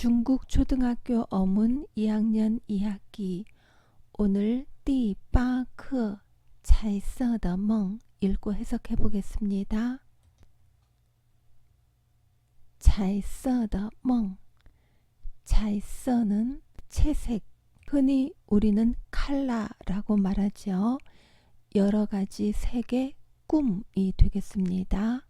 중국 초등학교 어문 2학년 2학기 오늘 띠8课 잘써더 멍 읽고 해석해 보겠습니다. 잘써더 멍. 잘써는 채색 흔히 우리는 칼라라고 말하죠. 여러 가지 색의 꿈이 되겠습니다.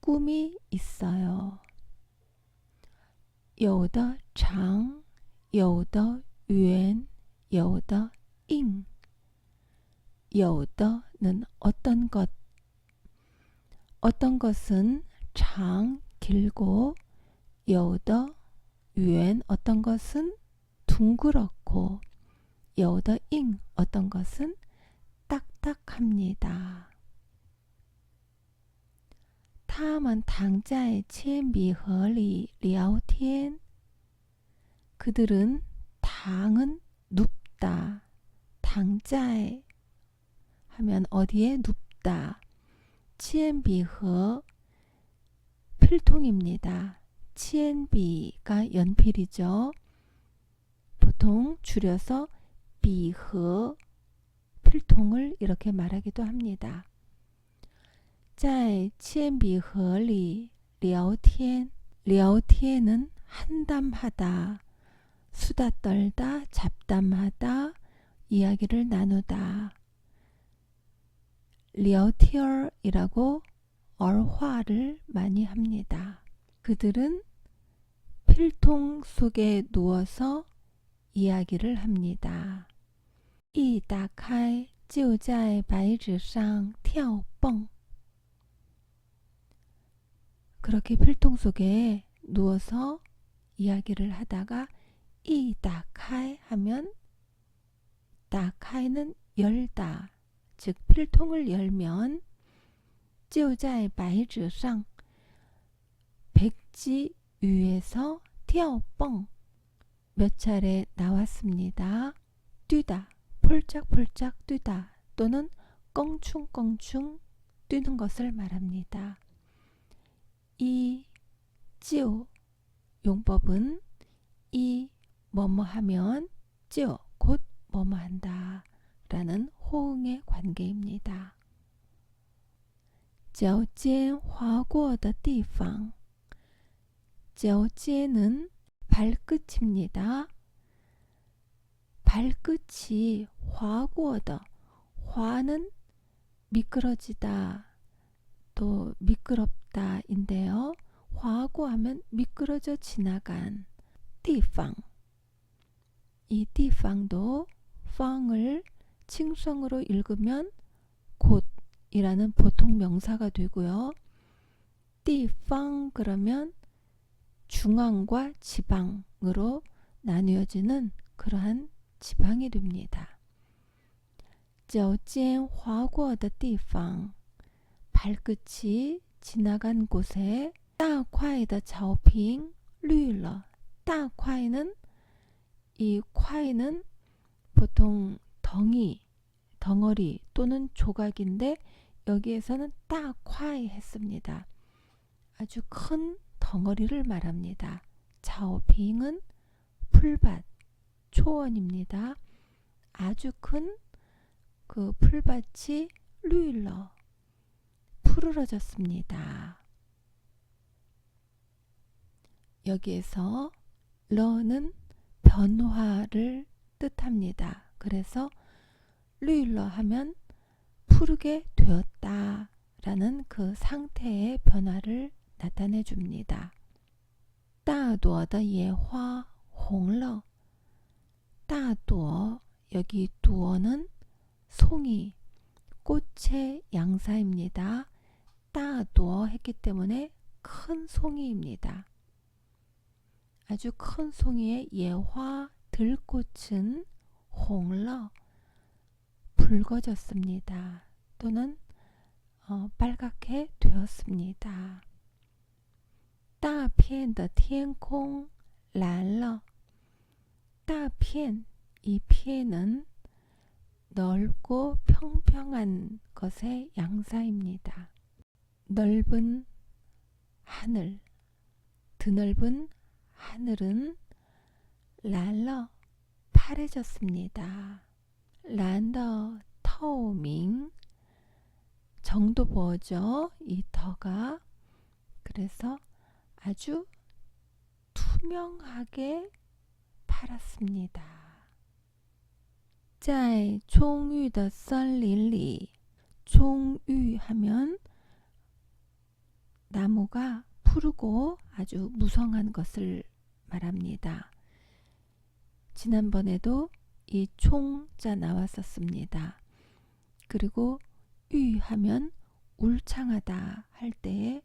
꿈이 있어요. 有的长,有的圆,有的硬.有的는 어떤 것 어떤 것은 장 길고 有的圆 어떤 것은 둥그렇고 有的硬 어떤 것은 딱딱합니다. 他们躺在铅笔盒里聊天. 그들은 당은 눕다. 당자에 하면 어디에 눕다. 铅笔盒 필통입니다. 铅笔가 연필이죠. 보통 줄여서 비허 필통을 이렇게 말하기도 합니다. 在铅笔盒里聊天聊天은 한담하다 수다 떨다 잡담하다 이야기를 나누다 聊天이라고 얼화를 많이 합니다. 그들은 필통 속에 누워서 이야기를 합니다. 一打开就在白纸上跳蹦 그렇게 필통 속에 누워서 이야기를 하다가 이다카에 하면 다카에는 열다 즉 필통을 열면 찌우자의 바이즈상 백지 위에서 튀어뻥 몇 차례 나왔습니다. 뛰다 폴짝폴짝 뛰다 또는 껑충껑충 뛰는 것을 말합니다. 이, 찌오 용법은 이 뭐뭐 하면 찌오 곧 뭐뭐 한다 라는 호응의 관계입니다. 脚尖划过的地方脚尖은 발끝입니다. 발끝이 划过的 화는 미끄러지다 또 미끄럽다인데요. 화고 하면 미끄러져 지나간 띠팡 이 띠팡도 팡을 칭성으로 읽으면 곳이라는 보통 명사가 되고요. 띠팡 그러면 중앙과 지방으로 나뉘어지는 그러한 지방이 됩니다. 脚尖划过的地方 발끝이 지나간 곳에 大块的草坪绿了.大块는 이 콰이는 보통 덩이, 덩어리 또는 조각인데 여기에서는 따콰이 했습니다. 아주 큰 덩어리를 말합니다. 자오핑은 풀밭, 초원입니다. 아주 큰 그 풀밭이 류일러 푸르러졌습니다. 여기에서 러는 변화를 뜻합니다. 그래서 류일러 하면 푸르게 되었다 라는 그 상태의 변화를 나타내 줍니다. 大朵的野花红了大朵 여기 두어는 송이 꽃의 양사입니다. 따두어 했기 때문에 큰 송이입니다. 아주 큰 송이의 예화 들꽃은 홍러 붉어졌습니다. 또는 어, 빨갛게 되었습니다. 大片的天空蓝了.大片이片은 넓고 평평한 것의 양사입니다. 넓은 하늘, 드넓은 하늘은 랄러 파래졌습니다. 란더 터밍 정도 보죠. 이 더가 그래서 아주 투명하게 팔았습니다. 在充裕的森林里 총유 하면 나무가 푸르고 아주 무성한 것을 말합니다. 지난번에도 이 총자 나왔었습니다. 그리고 유 하면 울창하다 할 때에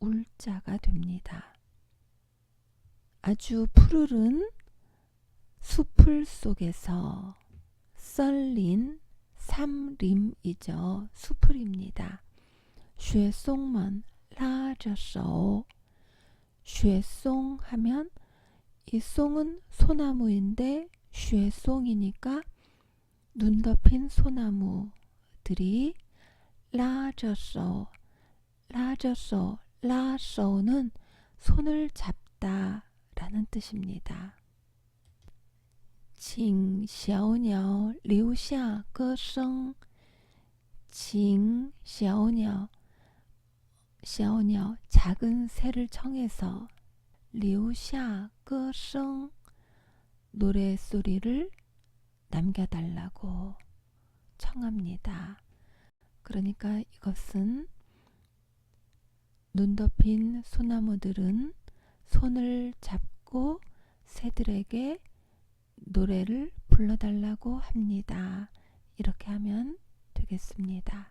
울자가 됩니다. 아주 푸르른 수풀 속에서 썰린 삼림이죠. 수풀입니다. 쉐송먼 拉着手 雪松 하면 이 송은 소나무인데 雪松이니까 눈 덮인 소나무들이 拉着手 拉着手 라서는 손을 잡다 라는 뜻입니다. 请小鸟留下歌声。请小鸟 小鸟 작은 새를 청해서 留下歌声 노래소리를 남겨달라고 청합니다. 그러니까 이것은 눈 덮인 소나무들은 손을 잡고 새들에게 노래를 불러달라고 합니다. 이렇게 하면 되겠습니다.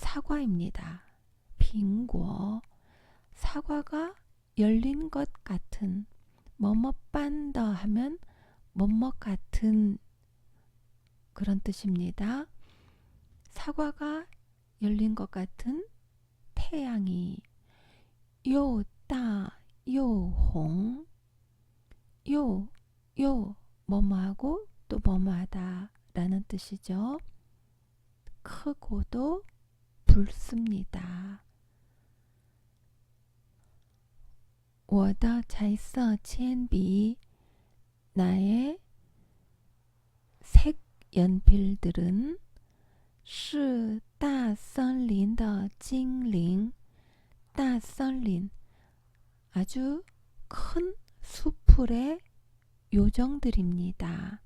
사과입니다. 빙고 사과가 열린 것 같은 뭐뭐 빤더 하면 뭐뭐 같은 그런 뜻입니다. 사과가 열린 것 같은 태양이 요따 요홍 요 요 뭐뭐하고 또 뭐뭐하다 라는 뜻이죠. 크고도 붉습니다. 我的彩色铅笔 나의 색 연필들은 是大森林的精灵 大森林 아주 큰 수풀의 요정들입니다.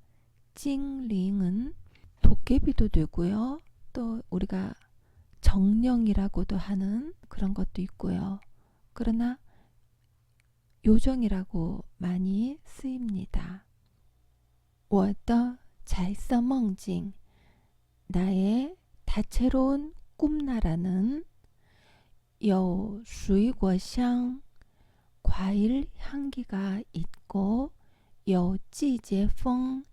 찡링은 도깨비도 되고요. 또 우리가 정령이라고도 하는 그런 것도 있고요. 그러나 요정이라고 많이 쓰입니다. 我的 잘色梦境 나의 다채로운 꿈나라는 有水果香 과일 향기가 있고 有季节风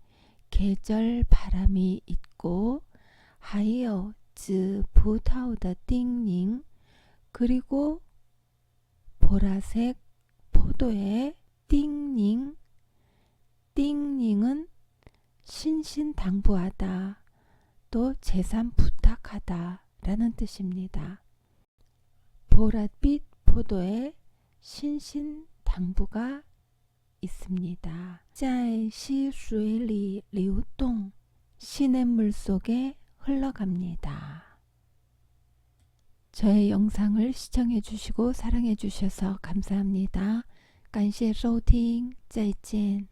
계절 바람이 있고 还有 紫葡萄的叮咛 그리고 보라색 포도의 띵닝 띵닝은 신신당부하다 또 재산 부탁하다 라는 뜻입니다. 보랏빛 포도의 신신당부가 있습니다. 在溪水里流动 시냇물 속에 흘러갑니다. 저의 영상을 시청해 주시고 사랑해 주셔서 감사합니다. 感谢收听，再见。